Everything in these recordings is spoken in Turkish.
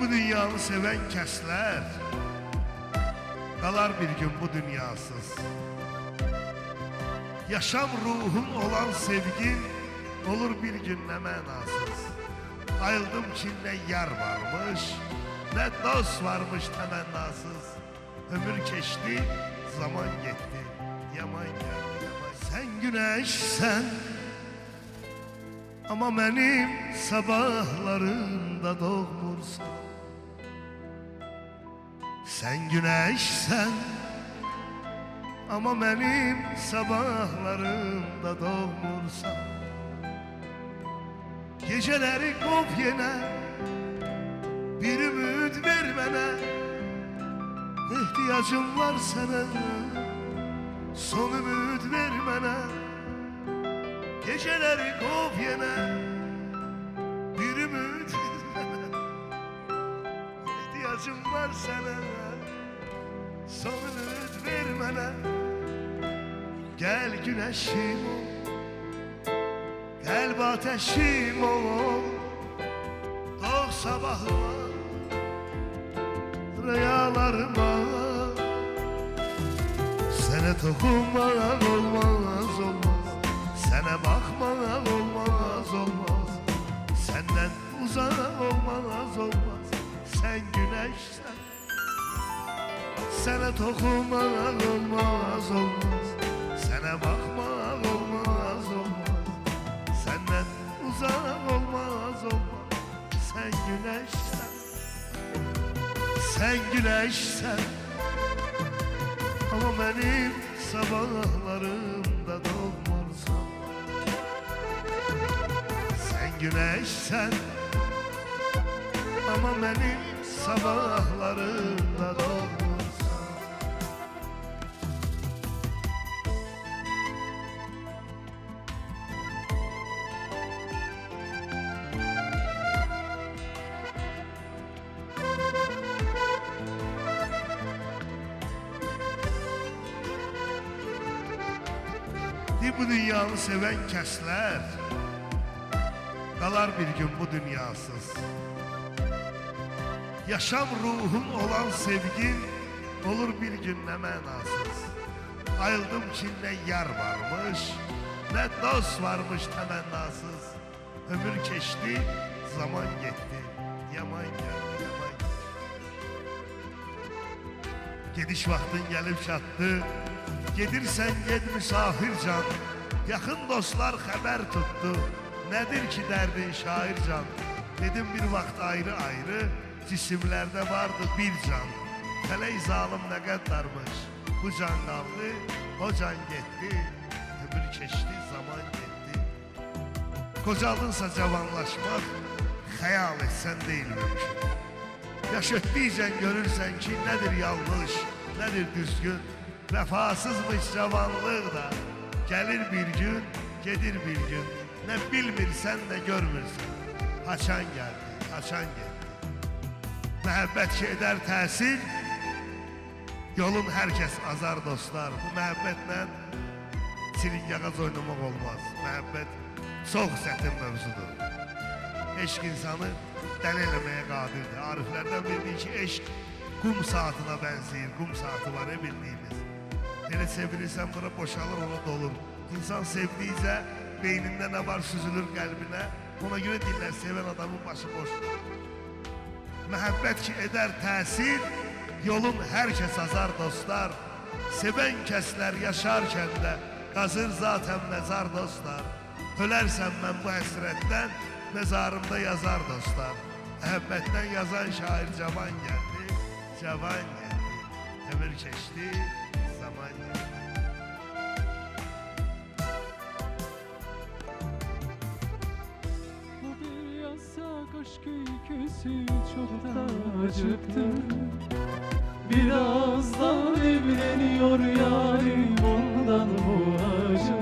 Bu dünyanı seven kəslər Qalar bir gün bu dünyasız. Yaşam ruhun olan sevgin Olur bir gün nə mənasız Ayıldım ki nə yar varmış Nə dost varmış təmənnasız Ömür keçdi, zaman getdi Yaman gəldi, yaman. Sən güneşsən Ama benim sabahlarımda doğmursan Sen güneşsen Ama benim sabahlarımda doğmursan. Geceleri kop yine Bir ümit ver bana İhtiyacım var sana Son ümit ver bana Geceleri kop yine İhtiyacım var sana Son ümit ver Gel güneşim. Ol Gel ateşim ol Doğ sabahıma Rüyalarıma. Sene dokunmadan olmaz olmaz. Sene bakmadan olmaz olmaz. Senden uzak olmaz olmaz. Sen güneşsen Sene dokunmadan olmaz olmaz. Sene bakmadan olmaz olmaz. Senden uzak olmaz olmaz. Sen güneşsen Sen güneşsen ama benim sabahlarımda doğmursan Sen güneşsen Ama benim sabahlarımda doğmursan Di bu dünyanı seven kəslər Qalar bir gün bu dünyasız Yaşam ruhun olan sevgin Olur bir gün nə mənasız Ayıldım ki nə yar varmış Nə dost varmış təmənnasız Ömür keçdi, zaman getdi Yaman gəldi, yaman gəldi Gediş vaxtın gəlib çatdı Gedirsən ged misafircan Yaxın dostlar xəbər tutdu Nədir ki dərdin şaircan Dedim bir vaxt ayrı-ayrı Cisimlərdə vardı bir can. Fələk zalım nə qəddarmış Bu can qaldı, o can getdi Ömür keçdi, zaman getdi Qocaldınsa cavanlaşmaq Xəyal etsən deyil mümkün Yaş ötdikcə görürsən ki, nədir yanlış, nədir düzgün? Vəfasızmış cavanlıq da Gəlir bir gün, gedir bir gün. Nə bilmirsən, nə görmürsən Haçan gəldi, haçan getdi Məhəbbət ki edər təsir Yolun hər kəs azar dostlar Bu məhəbbətlə çilingağaz oynamaq olmaz Məhəbbət çox çətin mövzudur Eşq insanı dəli eləməyə qadirdir. Ariflərdən bildiyi ki, eşq qum saatına bənzəyir. Qum saatı var ya bildiyimiz. Elə sevilirsən bura boşalır, ona dolur. İnsan sevdikcə beynində nə var süzülür qəlbinə. Ona görə deyirlər, sevən adamın başı boş. Məhəbbət ki edər təsir, yolun hər kəs azar dostlar. Sevən kəslər yaşarkən də qazır zatən məzar dostlar. Ölərsən mən bu həsrətdən, mezarımda yazar dostlar. Məhəbbətdən yazan şair cavan gəldi, cavan gəldi. Ömür keçdi, zaman gəldi. Öyküsü çok da acıktı. Birazdan evleniyor yarim ondan bu acı.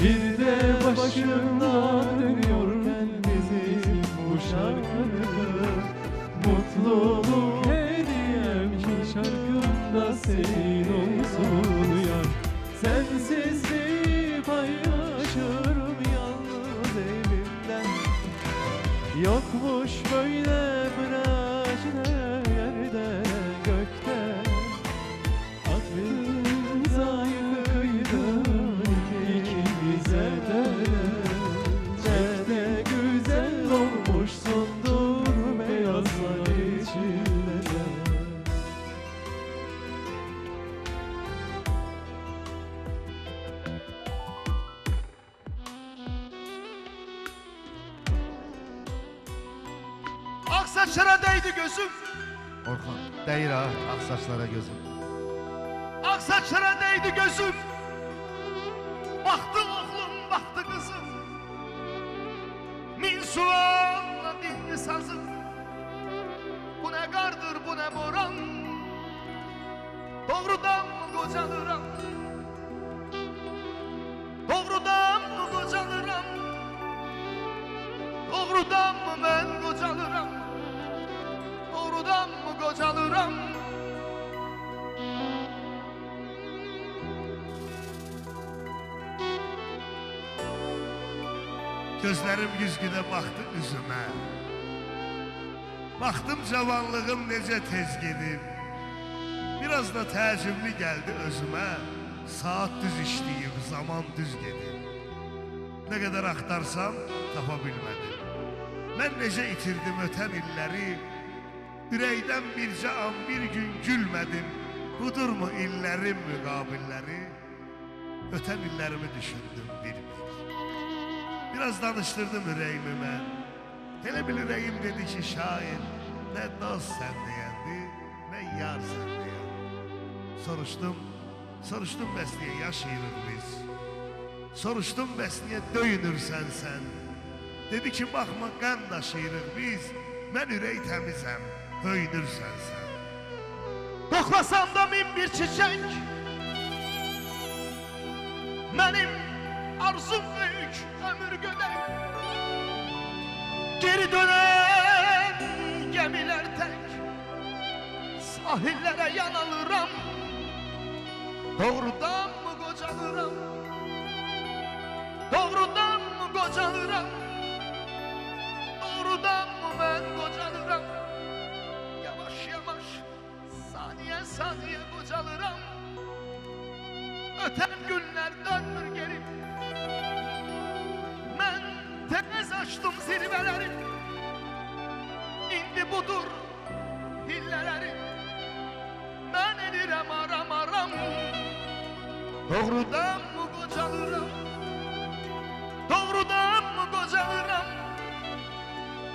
Bir de başımda dönüyorken bizim bu şarkı Mutluluk hediyem ki şarkımda senin olsun Yokmuş böyle değdi gözüm? Orhan değil ha ak saçlara gözüm. Ak saçlara değdi gözüm? Baktı oğlum baktı kızım. Min sualla dinli sazım. Bu ne kardır bu ne boran? Doğrudan kocalıram Doğrudan kocalıram Doğrudan mı Kocalıram Gözlerim güzgüde baktı üzüme. Baktım cavanlığım nece tez gedir Biraz da təəccüblü geldi özüme Saat düz işleyip zaman düz gedir. Ne kadar aktarsam tapa bilmedim Ben nece itirdim öten illeri Ürəkdən bircə an bir gün gülmədim Budurmu illərin müqabilləri Ötən illərimi düşündüm bir-bir Biraz danıştırdım ürəyimi mən Elə bil ürəyim dedi ki şair Nə dost sən deyəndi Nə yar sən deyəndi. Soruşdum Soruşdum bəs niyə yaşayırıq biz Soruşdum bəs niyə döyünürsən sən. Dedi ki baxma qan daşıyırıq biz Mən ürək təmizəm Höynürsən sən Koklasam da min bir çiçek. Benim arzum büyük ömür gödek Geri dönen gemiler tek. Sahillere yanalırım Doğrudan mı kocalıram Doğrudan mı kocalıram Doğrudan saniye kocalıram Öten günler dönmür geri. Ben tez açtım zirveleri. İndi budur hilleleri. Ben edirem aram aram. Doğrudan mı kocalıram Doğrudan mı kocalıram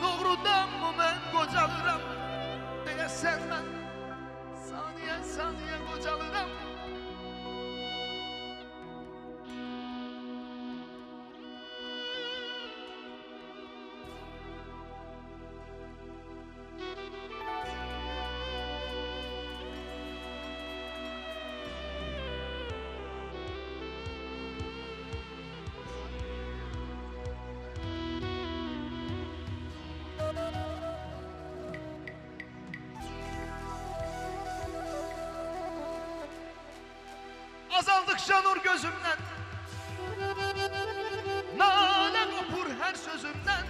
Doğrudan mı ben kocalıram Deyesen ben Saniye kocalıram Azaldıkça nur gözümden. Nane kopur her sözümden.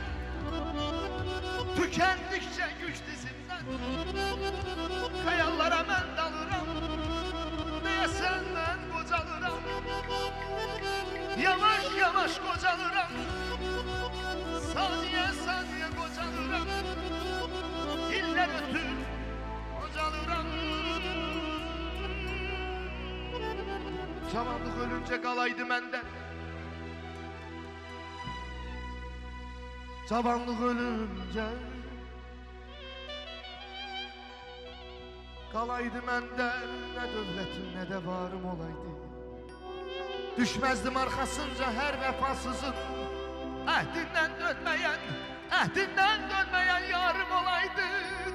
Tükendikçe güç dizimden Cavanlık ölünce kalaydı menden. Cavanlık ölünce Kalaydı menden. Ne devletim ne de varım olaydı. Düşmezdim arkasınca her vefasızın. Ehdinden dönmeyen Ehdinden dönmeyen yarım olaydı.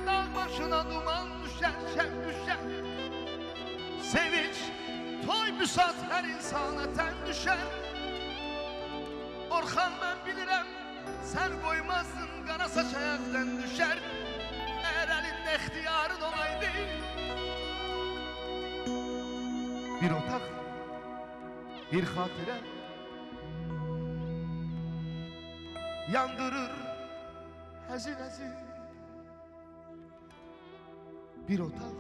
Dağ başına duman düşer şem düşer Sevinç, toy müsat her insana ten düşer. Orhan ben bilirim sen koymazdın kara saç ayaktan düşer. Eğer elinde ihtiyarın olaydı. Bir otak, bir hatire Yandırır hezin hezin Bir otak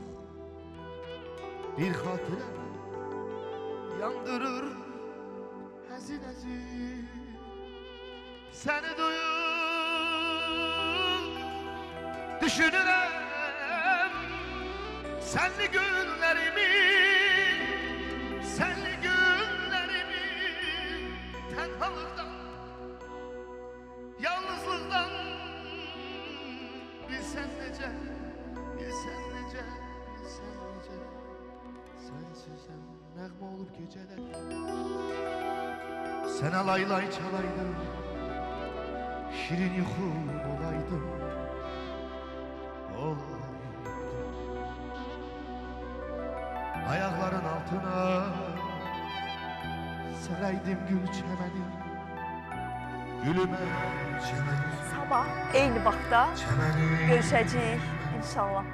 bir hatire yandırır hazin hazin seni duyup düşünürüm. Senli günlerimi senli günlerimi tenhalıktan yalnızlıktan bilsen necə, bilsən necə, bilsən necə Sənsizəm nəğmə olub gecələr Sənə lay lay çalaydım Şirin yuxum olaydım Olaydım Ayakların altına Sereydim gül çemeni Gülüme çemeni Sabah eyni vaxtda görüşəcəyik inşallah.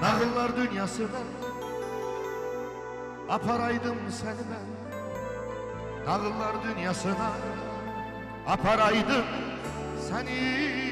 Nağıllar dünyasına Aparaydım seni ben Nağıllar dünyasına. Aparaydım seni